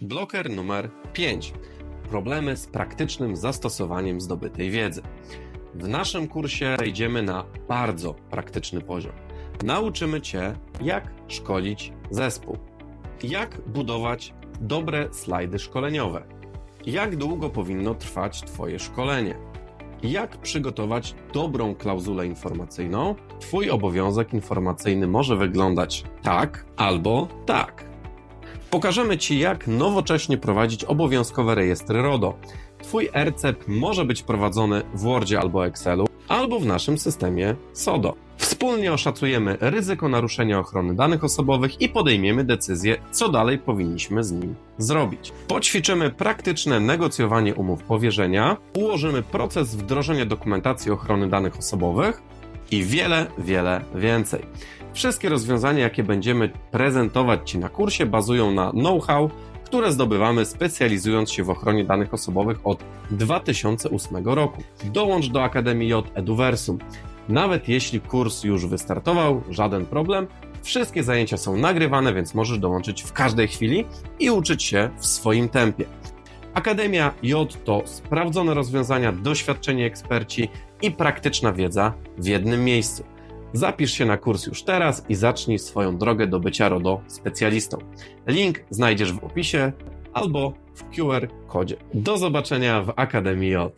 Bloker numer 5. Problemy z praktycznym zastosowaniem zdobytej wiedzy. W naszym kursie wejdziemy na bardzo praktyczny poziom. Nauczymy Cię, jak szkolić zespół, jak budować dobre slajdy szkoleniowe, jak długo powinno trwać Twoje szkolenie, jak przygotować dobrą klauzulę informacyjną. Twój obowiązek informacyjny może wyglądać tak albo tak. Pokażemy Ci, jak nowocześnie prowadzić obowiązkowe rejestry RODO. Twój RCEP może być prowadzony w Wordzie albo Excelu, albo w naszym systemie SODO. Wspólnie oszacujemy ryzyko naruszenia ochrony danych osobowych i podejmiemy decyzję, co dalej powinniśmy z nim zrobić. Poćwiczymy praktyczne negocjowanie umów powierzenia, ułożymy proces wdrożenia dokumentacji ochrony danych osobowych i wiele, wiele więcej. Wszystkie rozwiązania, jakie będziemy prezentować Ci na kursie, bazują na know-how, które zdobywamy specjalizując się w ochronie danych osobowych od 2008 roku. Dołącz do Akademii J Eduversum. Nawet jeśli kurs już wystartował, żaden problem. Wszystkie zajęcia są nagrywane, więc możesz dołączyć w każdej chwili i uczyć się w swoim tempie. Akademia J to sprawdzone rozwiązania, doświadczeni eksperci i praktyczna wiedza w jednym miejscu. Zapisz się na kurs już teraz i zacznij swoją drogę do bycia RODO specjalistą. Link znajdziesz w opisie albo w QR kodzie. Do zobaczenia w Akademii J.